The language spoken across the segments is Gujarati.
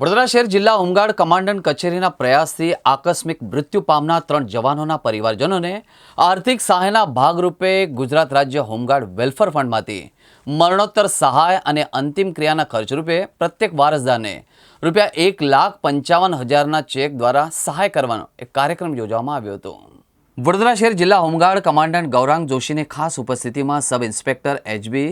વડોદરા શહેર જિલ્લા હોમગાર્ડ કમાન્ડન્ટ કચેરીના પ્રયાસથી આકસ્મિક મૃત્યુ પામનાર ત્રણ જવાનોના પરિવારજનોને આર્થિક સહાયના ભાગરૂપે ગુજરાત રાજ્ય હોમગાર્ડ વેલફેર ફંડમાંથી મરણોત્તર સહાય અને અંતિમ ક્રિયાના ખર્ચરૂપે પ્રત્યેક વારસદારને રૂપિયા એક લાખ પંચાવન હજારના ચેક દ્વારા સહાય કરવાનો એક કાર્યક્રમ યોજવામાં આવ્યો હતો. વડોદરા શહેર જિલ્લા હોમગાર્ડ કમાન્ડન્ટ ગૌરાંગ જોશીની ખાસ ઉપસ્થિતિમાં સબ ઇન્સ્પેક્ટર એચબી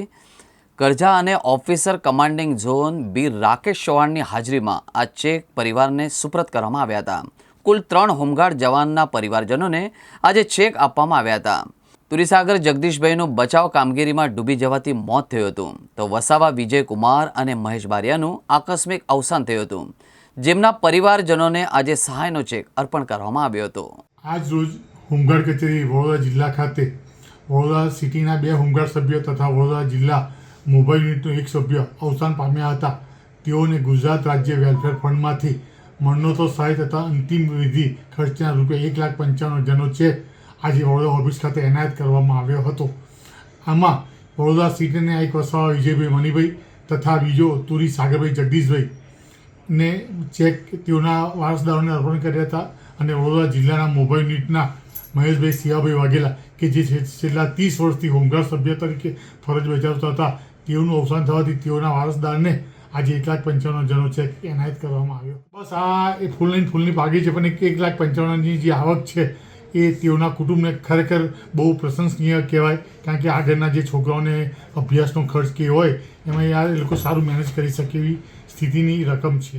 કરજા અને officer commanding zone B Rakesh ચૌહાણની હાજરીમાં આ ચેક પરિવારને સુપ્રત કરવામાં આવ્યા હતા. કુલ ત્રણ હોમગાર્ડ જવાનના પરિવારજનોને આજે ચેક આપવામાં આવ્યા હતા. તુરીસાગર જગદીશભાઈનું બચાવ કામગીરીમાં ડૂબી જવાથી મોત થયું હતું. તો વસાવા વિજયકુમાર અને મહેશ બારિયાનું આકસ્મિક અવસાન થયું હતું. જેમના પરિવારજનોને આજે સહાયનો ચેક અર્પણ કરવામાં આવ્યો હતો. આજ રોજ હોમગાર્ડ કચેરી વડોદરા જિલ્લા ખાતે વડોદરા સિટીના બે હોમગાર્ડ સભ્યો તથા વડોદરા જિલ્લા મોબાઈલ યુનિટનો એક સભ્ય અવસાન પામ્યા હતા. તેઓને ગુજરાત રાજ્ય વેલફેર ફંડમાંથી મરણોત્તર સહાય તથા અંતિમ વિધિ ખર્ચના રૂપે એક લાખ પંચાવન હજારનો ચેક આજે વડોદરા ઓફિસ ખાતે એનાયત કરવામાં આવ્યો હતો. આમાં વડોદરા સિટીના એક વસાવા વિજયભાઈ મણિભાઈ તથા બીજો તુરી સાગરભાઈ જગદીશભાઈ ને ચેક તેઓના વારસદારોને અર્પણ કર્યા હતા અને વડોદરા જિલ્લાના મોબાઈલ યુનિટના મહેશભાઈ સિયાભાઈ વાઘેલા કે જે છેલ્લા ત્રીસ વર્ષથી હોમગાર્ડ સભ્ય તરીકે ફરજ બજાવતા હતા તેઓનું અવસાન થવાથી તેઓના વારસદારને આજે એક લાખ પંચાવન છે એનાયત કરવામાં આવ્યો. બસ આ એ ફૂલની ફૂલની પાગી છે, પણ એક એક લાખ પંચાવનની જે આવક છે, એ તેઓના કુટુંબને ખરેખર બહુ પ્રશંસનીય કહેવાય. કારણ કે આગળના જે છોકરાઓને અભ્યાસનો ખર્ચ કે હોય, એમાં એ લોકો સારું મેનેજ કરી શકે એવી સ્થિતિની રકમ છે.